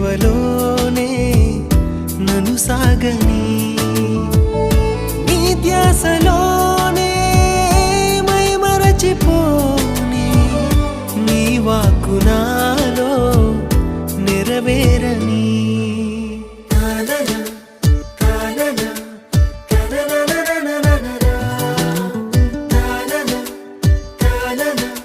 సేవలోనే నను సాగని. నీ ధ్యాసలోనే మై మరచిపోని నీ వాకు నాలో నెరవేరని. na